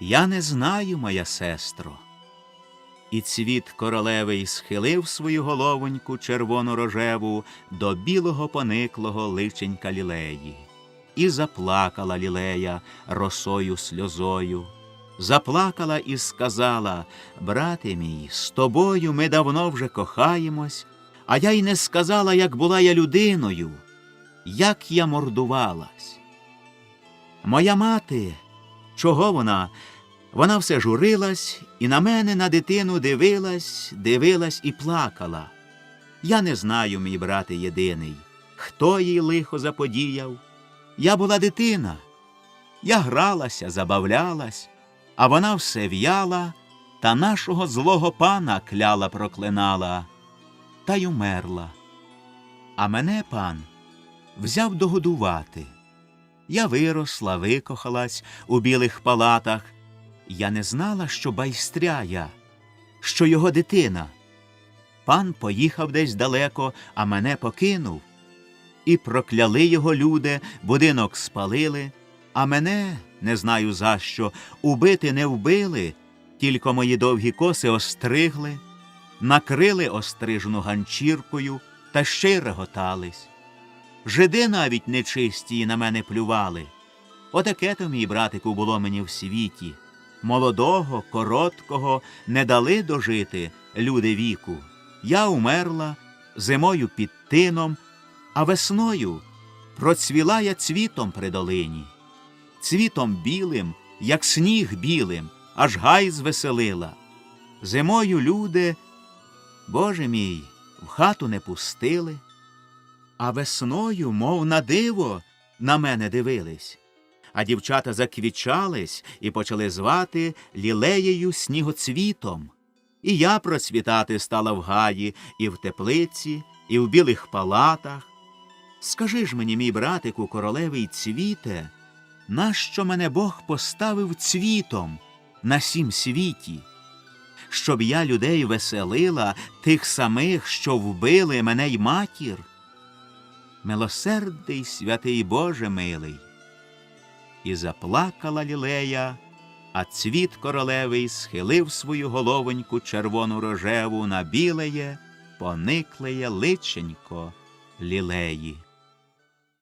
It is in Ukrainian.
Я не знаю, моя сестро. І цвіт королевий схилив свою головоньку червоно рожеву до білого пониклого личенька лілеї. І заплакала лілея росою сльозою. Заплакала і сказала Брате мій, з тобою ми давно вже кохаємось, а я й не сказала, як була я людиною, як я мордувалась. Моя мати, чого вона? Вона все журилась і на мене, на дитину дивилась, дивилась і плакала. Я не знаю, мій брате єдиний, хто їй лихо заподіяв. Я була дитина. Я гралася, забавлялась, а вона все в'яла та нашого злого пана кляла проклинала, та й умерла. А мене пан взяв догодувати. Я виросла, викохалась у білих палатах. Я не знала, що байстря я, що його дитина. Пан поїхав десь далеко, а мене покинув. І прокляли його люди, будинок спалили, а мене, не знаю за що, убити не вбили, тільки мої довгі коси остригли, накрили острижну ганчіркою та ще й реготались. Жиди навіть нечисті на мене плювали. Отаке то, мій братику, було мені в світі. Молодого, короткого не дали дожити люди віку. Я умерла зимою під тином, а весною процвіла я цвітом при долині. Цвітом білим, як сніг білим, аж гай звеселила. Зимою люди, Боже мій, в хату не пустили, а весною, мов на диво, на мене дивились а дівчата заквічались і почали звати лілеєю снігоцвітом. І я процвітати стала в гаї, і в теплиці, і в білих палатах. Скажи ж мені, мій братику, королевий цвіте, нащо мене Бог поставив цвітом на сім світі? Щоб я людей веселила, тих самих, що вбили мене й матір? Милосердий святий Боже милий. І заплакала лілея, а цвіт королевий схилив свою головоньку червону рожеву на білеє, пониклеє личенько лілеї.